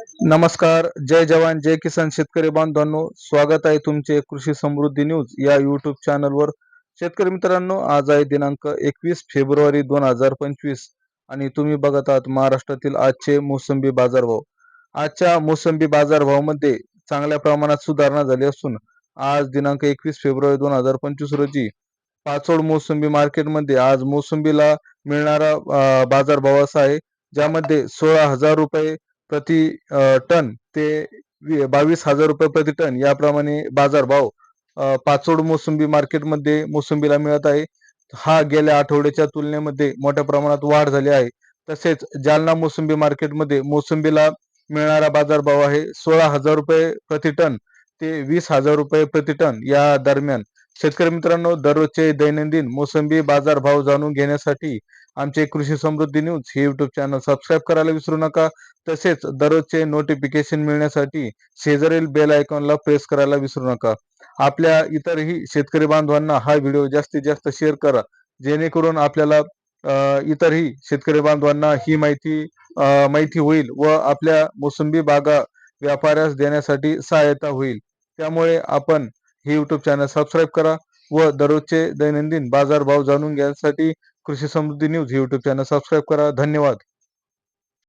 नमस्कार जय जवान जय किसान शेतकरी बांधवांनो. स्वागत आहे तुमचे कृषी समृद्धी न्यूज या युट्यूब चॅनलवर शेतकरी मित्रांनो आज आहे दिनांक एकवीस फेब्रुवारी दोन हजार पंचवीस आणि तुम्ही बघत आहात महाराष्ट्रातील आजचे मोसंबी बाजारभाव. आजच्या मोसंबी बाजारभावामध्ये चांगल्या प्रमाणात सुधारणा झाली असून आज दिनांक एकवीस फेब्रुवारी दोन हजार पंचवीस रोजी पाचोड मोसंबी मार्केटमध्ये आज मोसंबीला मिळणारा बाजारभाव असा आहे ज्यामध्ये सोळा हजार रुपये प्रति टन ते वी- बावीस हजार रुपये प्रति टन याप्रमाणे बाजारभाव पाचोड मोसंबी मार्केटमध्ये मोसंबीला मिळत आहे. हा गेल्या आठवड्याच्या तुलनेमध्ये मोठ्या प्रमाणात वाढ झाली आहे. तसेच जालना मोसंबी मार्केटमध्ये मोसंबीला मिळणारा बाजारभाव आहे सोळा हजार रुपये प्रति टन ते वीस हजार रुपये प्रति टन या दरम्यान. शेतकरी मित्रांनो दररोजचे दैनंदिन मोसंबी बाजारभाव जाणून घेण्यासाठी आमचे कृषी समृद्धी न्यूज हे युट्यूब चॅनल सबस्क्राईब करायला विसरू नका. तसेच दररोजचे नोटिफिकेशन मिळण्यासाठी शेजारील बेल आयकॉनला प्रेस करायला विसरू नका. आपल्या इतरही शेतकरी बांधवांना हा व्हिडिओ जास्तीत जास्त शेअर करा. जेणेकरून आपल्याला इतरही शेतकरी बांधवांना ही माहिती माहिती होईल व आपल्या मोसंबी बागा व्यापाऱ्यास देण्यासाठी सहायता होईल. त्यामुळे आपण हे युट्यूब चॅनल सबस्क्राईब करा व दररोजचे दैनंदिन बाजारभाव जाणून घेण्यासाठी कृषी समृद्धी न्यूज हे युट्यूब चॅनल सबस्क्राईब करा. धन्यवाद.